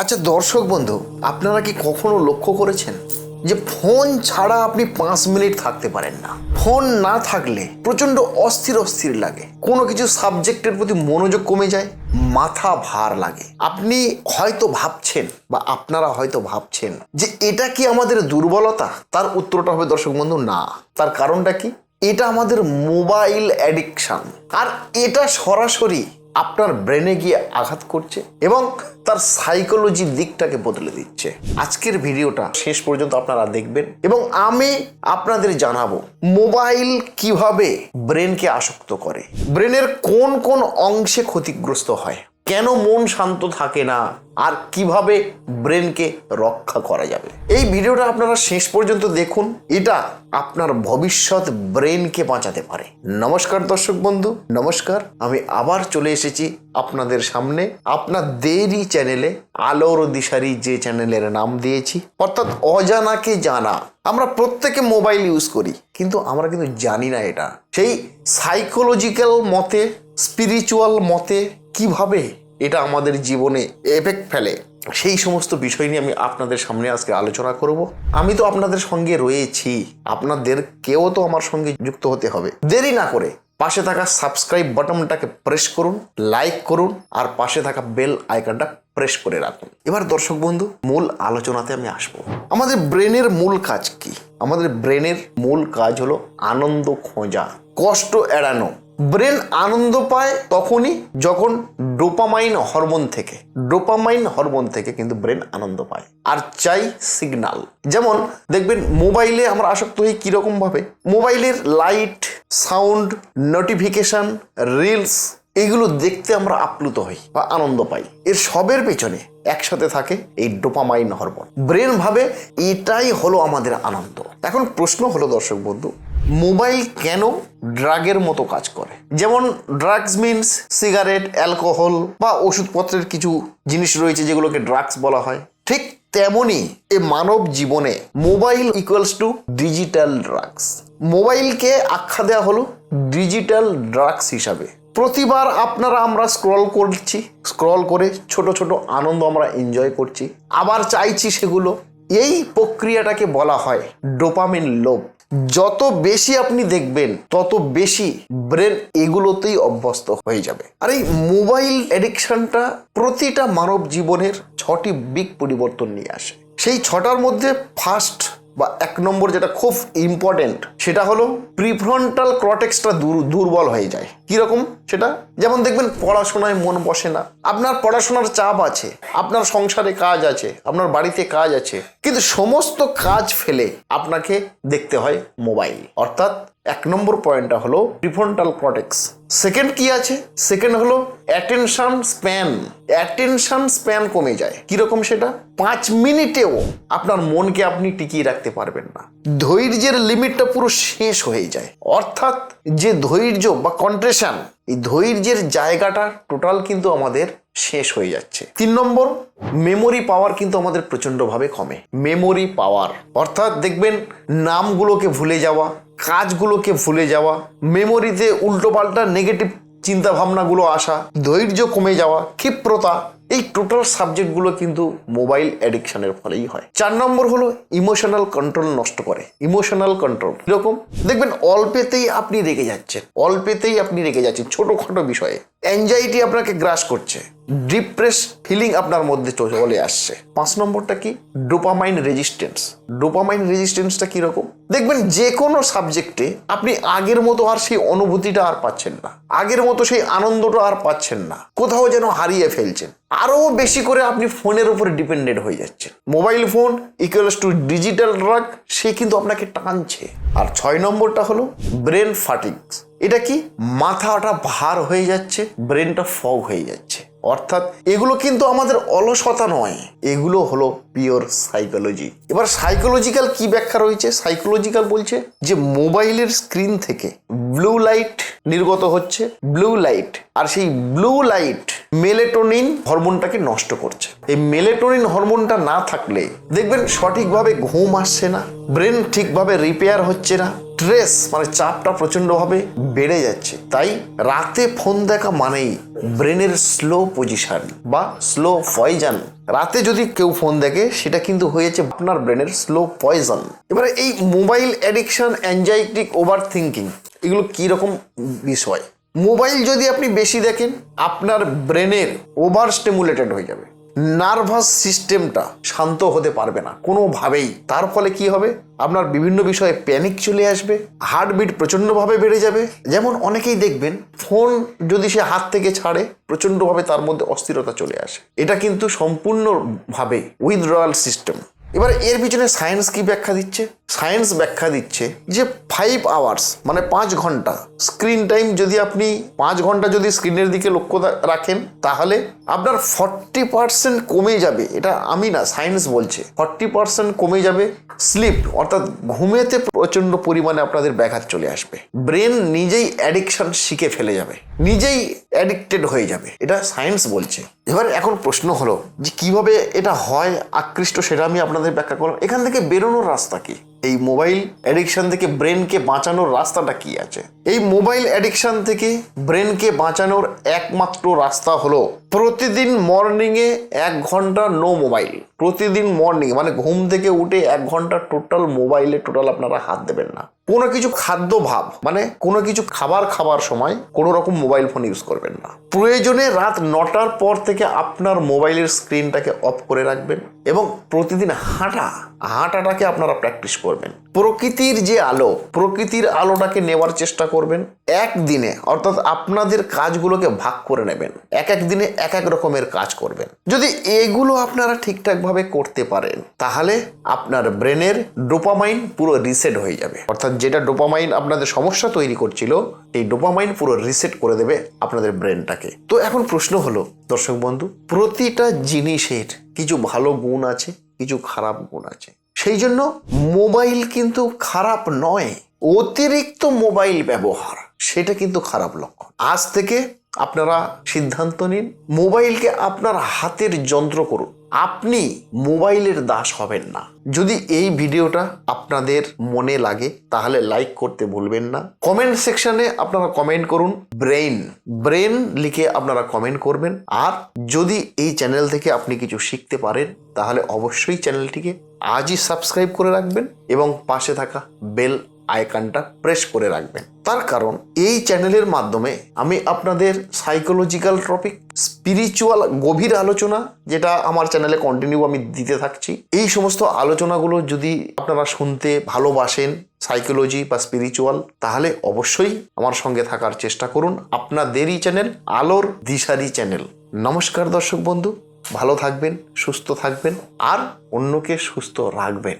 আচ্ছা দর্শক বন্ধু, আপনারা কি কখনো লক্ষ্য করেছেন যে ফোন ছাড়া আপনি পাঁচ মিনিট থাকতে পারেন না? ফোন না থাকলে প্রচণ্ড অস্থির অস্থির লাগে। কোনো কিছু সাবজেক্টের প্রতি মনোযোগ কমে যায়, মাথা ভার লাগে। আপনি হয়তো ভাবছেন বা আপনারা হয়তো ভাবছেন যে এটা কি আমাদের দুর্বলতা? তার উত্তরটা হবে, দর্শক বন্ধু, না। তার কারণটা কি? এটা আমাদের মোবাইল অ্যাডিকশান। আর এটা সরাসরি আপনার ব্রেনে গিয়ে আঘাত করছে এবং তার সাইকোলজির দিকটাকে বদলে দিচ্ছে। আজকের ভিডিওটা শেষ পর্যন্ত আপনারা দেখবেন এবং আমি আপনাদের জানাব মোবাইল কীভাবে ব্রেনকে আসক্ত করে। ব্রেনের কোন কোন অংশে ক্ষতিগ্রস্ত হয়? কেন মন শান্ত থাকে না? আর কীভাবে ব্রেনকে রক্ষা করা যাবে? এই ভিডিওটা আপনারা শেষ পর্যন্ত দেখুন। এটা আপনার ভবিষ্যৎ ব্রেনকে বাঁচাতে পারে। নমস্কার দর্শক বন্ধু, নমস্কার। আমি আবার চলে এসেছি আপনাদের সামনে। আপনার দেরি চ্যানেলে আলোর দিশারি যে চ্যানেলের নাম দিয়েছি, অর্থাৎ অজানাকে জানা। আমরা প্রত্যেকে মোবাইল ইউজ করি, কিন্তু আমরা কিন্তু জানি না এটা। সেই সাইকোলজিক্যাল মতে, স্পিরিচুয়াল মতে কীভাবে এটা আমাদের জীবনে এফেক্ট ফেলে। সেই সমস্ত বিষয় নিয়ে আমি আপনাদের সামনে আজকে আলোচনা করব। আমি তো আপনাদের সঙ্গে রয়েছি। আপনাদের কেউ তো আমার সঙ্গে যুক্ত হতে হবে। দেরি না করে পাশে থাকা সাবস্ক্রাইব বাটনটাকে প্রেস করুন লাইক করুন, আর পাশে থাকা বেল আইকনটা প্রেস করে রাখুন। এবার দর্শক বন্ধু, মূল আলোচনাতে আমি আসব। আমাদের ব্রেনের মূল কাজ কি? আমাদের ব্রেনের মূল কাজ হলো আনন্দ খোঁজা, কষ্ট এড়ানো। ব্রেন আনন্দ পায় তখনই যখন ডোপামাইন হরমোন থেকে, ডোপামাইন হরমোন থেকে কিন্তু ব্রেন আনন্দ পায় আর চাই সিগনাল। যেমন দেখবেন মোবাইলে আমরা আসক্ত হই কীরকম ভাবে মোবাইলের লাইট, সাউন্ড, নোটিফিকেশন, রিলস, এগুলো দেখতে আমরা আপ্লুত হই বা আনন্দ পাই। এর সবের পেছনে একসাথে থাকে এই ডোপামাইন হরমোন। ব্রেন ভাবে এটাই হলো আমাদের আনন্দ। এখন প্রশ্ন হলো দর্শক বন্ধু মোবাইল কেন ড্রাগের মতো কাজ করে? যেমন ড্রাগস মিনস, সিগারেট, অ্যালকোহল বা ওষুধপত্রের কিছু জিনিস রয়েছে যেগুলোকে ড্রাগস বলা হয়। ঠিক তেমনই এ মানব জীবনে mobile equals to digital drugs মোবাইলকে আখ্যা দেওয়া হলো ডিজিটাল ড্রাগস হিসাবে। প্রতিবার আপনারা আমরা স্ক্রল করছি স্ক্রল করে ছোট ছোট আনন্দ আমরা এনজয় করছি। আবার চাইছি সেগুলো। এই প্রক্রিয়াটাকে বলা হয় ডোপামিন লোভ যত বেশি আপনি দেখবেন, তত বেশি ব্রেন এগুলোতেই অভ্যস্ত হয়ে যাবে। আর এই মোবাইল অ্যাডিকশনটা প্রতিটা মানব জীবনের ছটি বিগ পরিবর্তন নিয়ে আসে। সেই ছটার মধ্যে ফার্স্ট বা এক নম্বর যেটা খুব ইম্পর্টেন্ট সেটা হলো প্রিফ্রন্টাল ক্রটেক্সটা দুর্বল হয়ে যায়। কীরকম? সেটা যেমন দেখবেন পড়াশোনায় মন বসে না। আপনার পড়াশোনার চাপ আছে, আপনার সংসারে কাজ আছে, আপনার বাড়িতে কাজ আছে, কিন্তু সমস্ত কাজ ফেলে আপনাকে দেখতে হয় মোবাইল। অর্থাৎ এক নম্বর পয়েন্টটা হলো প্রিফ্রন্টাল কর্টেক্স। সেকেন্ড কি আছে? সেকেন্ড হলো অ্যাটেনশন স্প্যান। অ্যাটেনশন স্প্যান কমে যায়। কীরকম সেটা? পাঁচ মিনিটেও আপনার মনকে আপনি টিকিয়ে রাখতে পারবেন না। ধৈর্যের লিমিটটা পুরো শেষ হয়ে যায়। অর্থাৎ যে ধৈর্য বা কন্ট্রেশন এই ধৈর্যের জায়গাটা টোটাল কিন্তু আমাদের শেষ হয়ে যাচ্ছে। তিন নম্বর মেমোরি পাওয়ার কিন্তু আমাদের প্রচণ্ডভাবে কমে। মেমোরি পাওয়ার অর্থাৎ দেখবেন নামগুলোকে ভুলে যাওয়া, কাজগুলোকে ভুলে যাওয়া মেমোরিতে উল্টোপাল্টা নেগেটিভ চিন্তাভাবনাগুলো আসা, ধৈর্য কমে যাওয়া, ক্ষিপ্রতা এই টোটাল সাবজেক্টগুলো কিন্তু মোবাইল অ্যাডিকশনের ফলেই হয়। চার নম্বর হলো ইমোশনাল কন্ট্রোল নষ্ট করে। ইমোশনাল কন্ট্রোল কীরকম? দেখবেন অল্পেতেই আপনি রেগে যাচ্ছেন। অল্পেতেই আপনি রেগে যাচ্ছেন ছোটোখাটো বিষয়ে। অ্যাংজাইটি আপনাকে গ্রাস করছে। ডিপ্রেস ফিলিং আপনার মধ্যে চলে আসছে। পাঁচ নম্বরটা কি? ডোপামাইন রেজিস্ট্যান্স ডোপামাইন রেজিস্ট্যান্সটা কীরকম? দেখবেন যে কোনো সাবজেক্টে আপনি আগের মতো আর সেই অনুভূতিটা আর পাচ্ছেন না। আগের মতো সেই আনন্দটা আর পাচ্ছেন না। কোথাও যেন হারিয়ে ফেলছেন। আরও বেশি করে আপনি ফোনের উপরে ডিপেন্ডেন্ট হয়ে যাচ্ছেন। Mobile phone equals to digital drug সে কিন্তু আপনাকে টানছে। আর ছয় নম্বরটা হলো ব্রেন ফাটিংস এটা কি? মাথাটা ভার হয়ে যাচ্ছে ব্রেনটা ফগ হয়ে যাচ্ছে। অর্থাৎ এগুলো কিন্তু আমাদের অলসতা নয়। এগুলো হলো পিওর সাইকোলজি এবার সাইকোলজিক্যাল কি ব্যাখ্যা রয়েছে? সাইকোলজিক্যাল বলছে যে মোবাইলের স্ক্রিন থেকে ব্লু লাইট নির্গত হচ্ছে। ব্লু লাইট আর সেই ব্লু লাইট মেলেটোনিন হরমোনটাকে নষ্ট করছে। এই মেলেটোনিন হরমোনটা না থাকলে, দেখবেন সঠিকভাবে ঘুম আসছে না ব্রেন ঠিকভাবে রিপেয়ার হচ্ছে না। স্ট্রেস মানে চাপটা প্রচণ্ডভাবে বেড়ে যাচ্ছে। তাই রাতে ফোন দেখা মানেই ব্রেনের স্লো পজিশন বা স্লো পয়জন রাতে যদি কেউ ফোন দেখে, সেটা কিন্তু হয়েছে আপনার ব্রেনের স্লো পয়জন এবারে এই mobile addiction anxiety over thinking এগুলো কীরকম বিষয়? মোবাইল যদি আপনি বেশি দেখেন, আপনার ব্রেনের ওভার স্টিমুলেটেড হয়ে যাবে। নার্ভাস সিস্টেমটা শান্ত হতে পারবে না কোনোভাবেই। তার ফলে কি হবে? আপনার বিভিন্ন বিষয়ে প্যানিক চলে আসবে, হার্টবিট প্রচণ্ডভাবে বেড়ে যাবে। যেমন অনেকেই দেখবেন, ফোন যদি সে হাত থেকে ছাড়ে, প্রচণ্ডভাবে তার মধ্যে অস্থিরতা চলে আসে। এটা কিন্তু সম্পূর্ণভাবে উইথড্রয়াল সিস্টেম। এবার এর পিছনে সায়েন্স কি ব্যাখ্যা দিচ্ছে? সায়েন্স ব্যাখ্যা দিচ্ছে যে ফাইভ আওয়ার্স মানে পাঁচ ঘণ্টা। স্ক্রিন টাইম যদি আপনি পাঁচ ঘণ্টা যদি স্ক্রিনের দিকে লক্ষ্য রাখেন, তাহলে আপনার ফর্টি পার্সেন্ট কমে যাবে। এটা আমি না, সায়েন্স বলছে। ফর্টি পার্সেন্ট কমে যাবে স্লিপ অর্থাৎ ঘুমেতে প্রচণ্ড পরিমাণে আপনাদের ব্যাঘাত চলে আসবে। ব্রেন নিজেই অ্যাডিকশন শিখে ফেলে যাবে। নিজেই অ্যাডিক্টেড হয়ে যাবে। এটা সায়েন্স বলছে। এবার এখন প্রশ্ন হলো যে কীভাবে এটা হয়, আকৃষ্ট সেটা আমি আপনাদের ব্যাখ্যা করলাম। এখান থেকে বেরোনোর রাস্তা কি? এই মোবাইল অ্যাডিকশন থেকে ব্রেনকে বাঁচানোর রাস্তাটা কি আছে? এই মোবাইল অ্যাডিকশন থেকে ব্রেনকে বাঁচানোর একমাত্র রাস্তা হলো প্রতিদিন মর্নিংয়ে এক ঘণ্টা নো মোবাইল প্রতিদিন মর্নিং মানে ঘুম থেকে উঠে এক ঘণ্টা টোটাল মোবাইলে টোটাল আপনারা হাত দেবেন না। কোনো কিছু খাদ্য ভাব মানে কোনো কিছু খাবার খাবার সময় কোনো রকম মোবাইল ফোন ইউজ করবেন না। প্রয়োজনে রাত নটার পর থেকে আপনার মোবাইলের স্ক্রিনটাকে অফ করে রাখবেন এবং প্রতিদিন হাঁটা, হাঁটাটাকে আপনারা প্র্যাকটিস করবেন। প্রকৃতির যে আলো, প্রকৃতির আলোটাকে নেওয়ার চেষ্টা করবেন। একদিনে, অর্থাৎ আপনাদের কাজগুলোকে ভাগ করে নেবেন। এক এক দিনে এক এক রকমের কাজ করবেন। যদি এগুলো আপনারা ঠিকঠাকভাবে করতে পারেন, তাহলে আপনার ব্রেনের ডোপামাইন পুরো রিসেট হয়ে যাবে। অর্থাৎ যেটা ডোপামাইন আপনাদের সমস্যা তৈরি করছিল, এই ডোপামাইন পুরো রিসেট করে দেবে আপনাদের ব্রেনটাকে। তো এখন প্রশ্ন হলো, দর্শক বন্ধু, প্রতিটা জিনিসের কিছু ভালো গুণ আছে, কিছু খারাপ গুণ আছে। সেই জন্য মোবাইল কিন্তু খারাপ নয়, অতিরিক্ত মোবাইল ব্যবহার, সেটা কিন্তু খারাপ লক্ষণ। আজ থেকে আপনারা সিদ্ধান্ত নিন, মোবাইলকে আপনার হাতের যন্ত্র করুন। আপনি মোবাইলের দাস হবেন না। যদি এই ভিডিওটা আপনাদের মনে লাগে, তাহলে লাইক করতে ভুলবেন না। কমেন্ট সেকশনে আপনারা কমেন্ট করুন ব্রেন ব্রেন লিখে আপনারা কমেন্ট করবেন। আর যদি এই চ্যানেল থেকে আপনি কিছু শিখতে পারেন, তাহলে অবশ্যই চ্যানেলটিকে আজই সাবস্ক্রাইব করে রাখবেন এবং পাশে থাকা বেল আইকনটা প্রেস করে রাখবেন। তার কারণ এই চ্যানেলের মাধ্যমে আমি আপনাদের সাইকোলজিক্যাল টপিক স্পিরিচুয়াল গভীর আলোচনা, যেটা আমার চ্যানেলে কন্টিনিউ আমি দিতে থাকছি, এই সমস্ত আলোচনাগুলো যদি আপনারা শুনতে ভালোবাসেন সাইকোলজি বা স্পিরিচুয়াল তাহলে অবশ্যই আমার সঙ্গে থাকার চেষ্টা করুন। আপনাদেরই চ্যানেল আলোর দিশারি চ্যানেল নমস্কার দর্শক বন্ধু, ভালো থাকবেন, সুস্থ থাকবেন, আর অন্যকে সুস্থ রাখবেন।